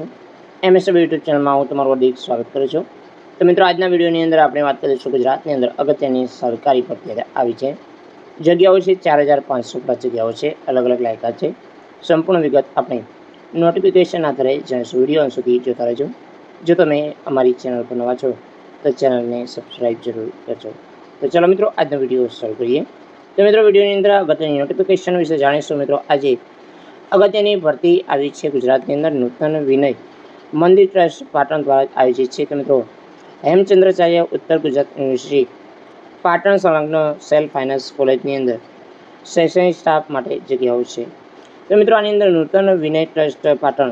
છું એમએસએબ યુટ્યુબ ચેનલમાં હું તમારું હાર્દિક સ્વાગત કરું છું. તો મિત્રો, આજના વિડીયોની અંદર આપણે વાત કરીશું ગુજરાતની અંદર અગત્યની સરકારી ભરતી આવી છે. જગ્યાઓ છે, ચાર હજાર પાંચસો જગ્યાઓ છે અલગ અલગ લાયકાત છે. સંપૂર્ણ વિગત આપણે નોટિફિકેશન આધારે જાણીશું. વીડિયો સુધી જોતા રહેજો. જો તમે અમારી ચેનલ પર નવા છો, તો ચેનલને સબસ્ક્રાઈબ જરૂર કરજો. તો ચાલો મિત્રો, આજનો વીડિયો શરૂ કરીએ. તો મિત્રો, વિડીયોની અંદર અગત્યની નોટિફિકેશન વિશે જાણીશું. મિત્રો, આજે અગત્યની ભરતી આવી છે ગુજરાતની અંદર નૂતન વિનય. મંદિર ટ્રસ્ટ પાટણ દ્વારા આયોજિત છે. તો મિત્રો, હેમચંદ્રાચાર્ય, ઉત્તર ગુજરાત યુનિવર્સિટી, પાટણ સંલગ્ન સેલ્ફ ફાઇનાન્સ કોલેજની અંદર શૈક્ષણિક સ્ટાફ માટે જગ્યાઓ છે. તો મિત્રો, આની અંદર નૂતન વિનય ટ્રસ્ટ પાટણ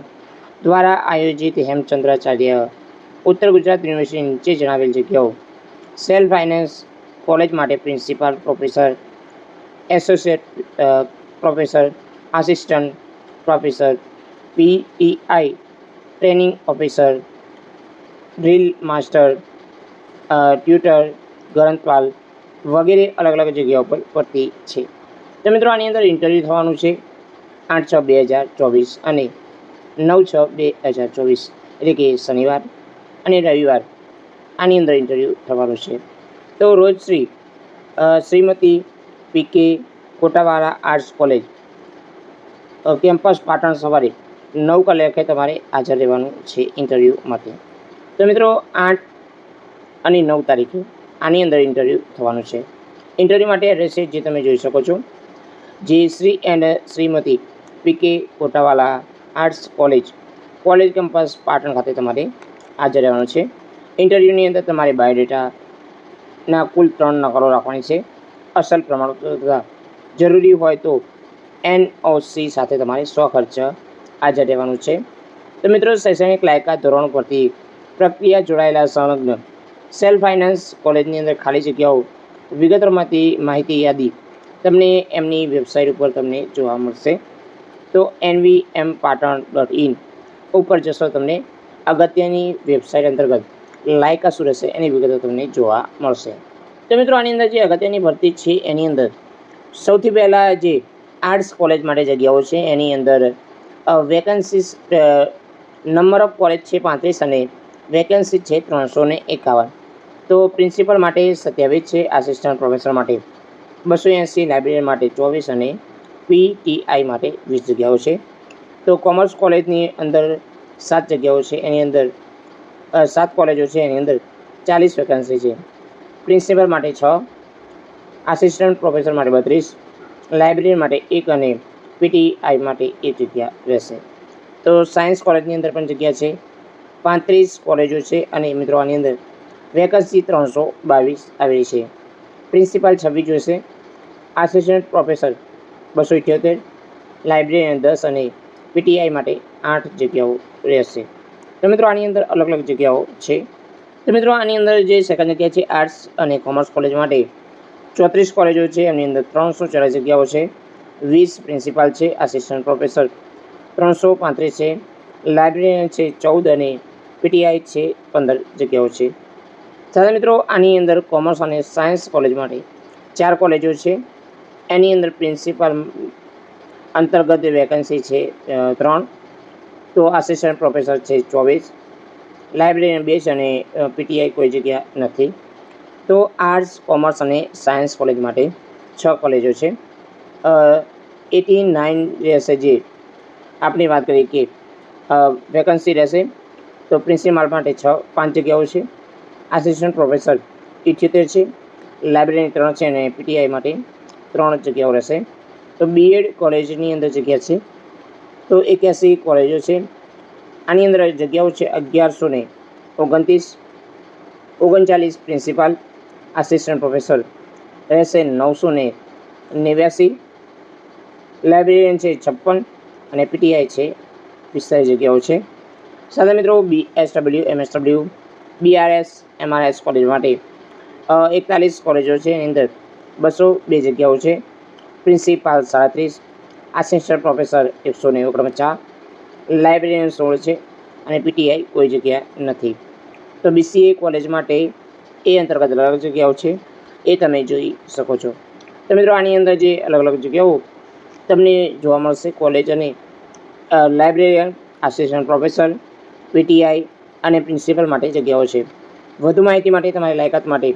દ્વારા આયોજિત હેમચંદ્રાચાર્ય, ઉત્તર ગુજરાત યુનિવર્સિટી નીચે જણાવેલ જગ્યાઓ. સેલ્ફ ફાઇનાન્સ કોલેજ માટે principal professor, associate professor, assistant professor PEI training officer drill master tutor ગ્રંથપાલ વગેરે અલગ અલગ જગ્યાઓ પર પડતી છે. તો મિત્રો, આની અંદર ઇન્ટરવ્યૂ થવાનું છે આઠ છ બે હજાર ચોવીસ અને નવ છ બે હજાર ચોવીસ, એટલે કે શનિવાર અને રવિવાર આની અંદર ઇન્ટરવ્યૂ થવાનું છે. તો રોજ Shri Shrimati PK Kotawala arts college campus Patan સવારે નવ કલાકે તમારે હાજર રહેવાનું છે ઇન્ટરવ્યૂ માટે તો મિત્રો, આઠ અને નવ તારીખે આની અંદર ઇન્ટરવ્યૂ થવાનું છે. ઇન્ટરવ્યૂ માટે છે જે તમે જોઈ શકો છો. જે Shri and Shrimati PK Kotawala arts college college campus Patan ખાતે તમારે હાજર રહેવાનું છે. ઇન્ટરવ્યૂની અંદર તમારે બાયોડેટાના કુલ ત્રણ નકલો રાખવાની છે. અસલ પ્રમાણપત્ર જરૂરી હોય તો એનઓસી સાથે તમારે સ્વખર્ચ હાજર રહેવાનું છે. તો મિત્રો, શૈક્ષણિક લાયકાત ધોરણ પરથી પ્રક્રિયા જોડાયેલા સંલગ્ન સેલ્ફ ફાઇનાન્સ કોલેજની અંદર ખાલી જગ્યાઓ, વિગતોમાંથી માહિતી, યાદી તમને એમની વેબસાઇટ ઉપર તમને જોવા મળશે. તો NV M Patan dot in ઉપર જશો તમને અગત્યની વેબસાઇટ અંતર્ગત લાયકા શું રહેશે એની વિગતો તમને જોવા મળશે. તો મિત્રો, આની અંદર જે અગત્યની ભરતી છે, એની અંદર સૌથી પહેલાં જે આર્ટ્સ કોલેજ માટે જગ્યાઓ છે. એની અંદર વેકન્સીસ નંબર ઓફ કોલેજ છે પાંત્રીસ અને વેકેન્સી છે ત્રણસો ને એકાવન. તો પ્રિન્સિપલ માટે સત્યાવીસ છે આસિસ્ટન્ટ પ્રોફેસર માટે બસો એંસી લાઇબ્રેરી માટે ચોવીસ અને પીટીઆઈ માટે વીસ જગ્યાઓ છે. તો કોમર્સ કોલેજની અંદર સાત જગ્યાઓ છે. એની અંદર સાત કોલેજો છે. એની અંદર ચાલીસ વેકન્સી છે. પ્રિન્સિપલ માટે છ આસિસ્ટન્ટ પ્રોફેસર માટે બત્રીસ લાઇબ્રેરી માટે એક અને પીટીઆઈ માટે એક જગ્યા રહેશે. તો સાયન્સ કોલેજની અંદર પણ જગ્યા છે. પાંત્રીસ કોલેજો છે અને મિત્રો આની અંદર વેકન્સી ત્રણસો બાવીસ આવેલી છે. પ્રિન્સિપાલ છવ્વીસ જોઈશે આસિસ્ટન્ટ પ્રોફેસર બસો ઇઠ્યોતેર. લાઇબ્રેરિયન દસ અને પીટીઆઈ માટે આઠ જગ્યાઓ રહેશે. તો મિત્રો આની અંદર અલગ અલગ જગ્યાઓ છે. તો મિત્રો આની અંદર જે સેકન્ડ જગ્યા છે આર્ટ્સ અને કોમર્સ કોલેજ માટે ચોત્રીસ કોલેજો છે, એમની અંદર ત્રણસો ચાલીસ જગ્યાઓ છે. વીસ પ્રિન્સિપાલ છે આસિસ્ટન્ટ પ્રોફેસર ત્રણસો પાંત્રીસ છે. લાઇબ્રેરિયન છે, ચૌદ અને પીટીઆઈ છે, પંદર જગ્યાઓ છે. સાથે મિત્રો, આની અંદર કોમર્સ અને સાયન્સ કોલેજ માટે ચાર કોલેજો છે. એની અંદર પ્રિન્સિપાલ અંતર્ગત વેકન્સી છે ત્રણ. તો આસિસ્ટન્ટ પ્રોફેસર છે ચોવીસ. લાઇબ્રેરિયન બે છે અને પીટીઆઈ કોઈ જગ્યા નથી. તો આર્ટ્સ, કોમર્સ અને સાયન્સ કોલેજ માટે છ કોલેજો છે. એટી નાઇન રહેશે જે આપણે વાત કરીએ કે વેકન્સી રહેશે. તો પ્રિન્સિપાલ માટે છ, પાંચ જગ્યાઓ છે. આસિસ્ટન્ટ પ્રોફેસર ઇઠ્યોતેર છે. લાઇબ્રેરી ત્રણ છે અને પીટીઆઈ માટે ત્રણ જગ્યાઓ રહેશે. તો બીએડ કોલેજની અંદર જગ્યા છે. તો એક્યાસી કોલેજો છે. આની અંદર જગ્યાઓ છે અગિયારસો ને ઓગણત્રીસ, ઓગણચાલીસ પ્રિન્સિપાલ આસિસ્ટન્ટ પ્રોફેસર રહેશે નવસો ને નેવ્યાસી. લાઇબ્રેરિયન છે છપ્પન અને પીટીઆઈ છે પિસ્તાલીસ જગ્યાઓ છે. સાથે મિત્રો B S W M S W BRS MRS college માટે એકતાલીસ કોલેજો છે. એની અંદર બસો બે જગ્યાઓ છે. પ્રિન્સિપાલ સાડત્રીસ આસિસ્ટન્ટ પ્રોફેસર એકસો ને ઓગણપચાસ લાઇબ્રેરિયન સોળ છે અને પીટીઆઈ કોઈ જગ્યા નથી. તો બીસીએ કોલેજ માટે એ અંતર્ગત અલગ અલગ જગ્યાઓ છે, એ તમે જોઈ શકો છો. તો મિત્રો, આની અંદર જે અલગ અલગ જગ્યાઓ તમને જોવા મળશે કોલેજ અને લાઇબ્રેરિયન આસિસ્ટન્ટ પ્રોફેસર પીટીઆઈ અને પ્રિન્સિપલ માટે જગ્યાઓ છે. વધુ માહિતી માટે તમારી લાયકાત માટે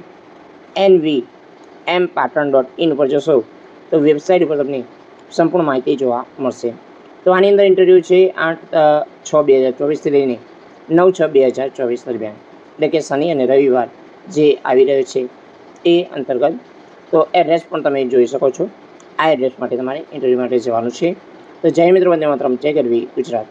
N V M Patan dot in ઉપર જશો, તો વેબસાઇટ ઉપર તમને સંપૂર્ણ માહિતી જોવા મળશે. તો આની અંદર ઇન્ટરવ્યૂ છે આઠ છ, બે હજાર ચોવીસથી લઈને નવ, છ, બે હજાર ચોવીસ દરમિયાન. એટલે કે શનિ અને રવિવાર જે આવી રહ્યો છે એ અંતર્ગત. તો એડ્રેસ પણ તમે જોઈ શકો છો. આ એડ્રેસ માટે તમારે ઇન્ટરવ્યૂ માટે જવાનું છે. તો જય મિત્રો, વંદે માત્રમ. જય ગરવી ગુજરાત.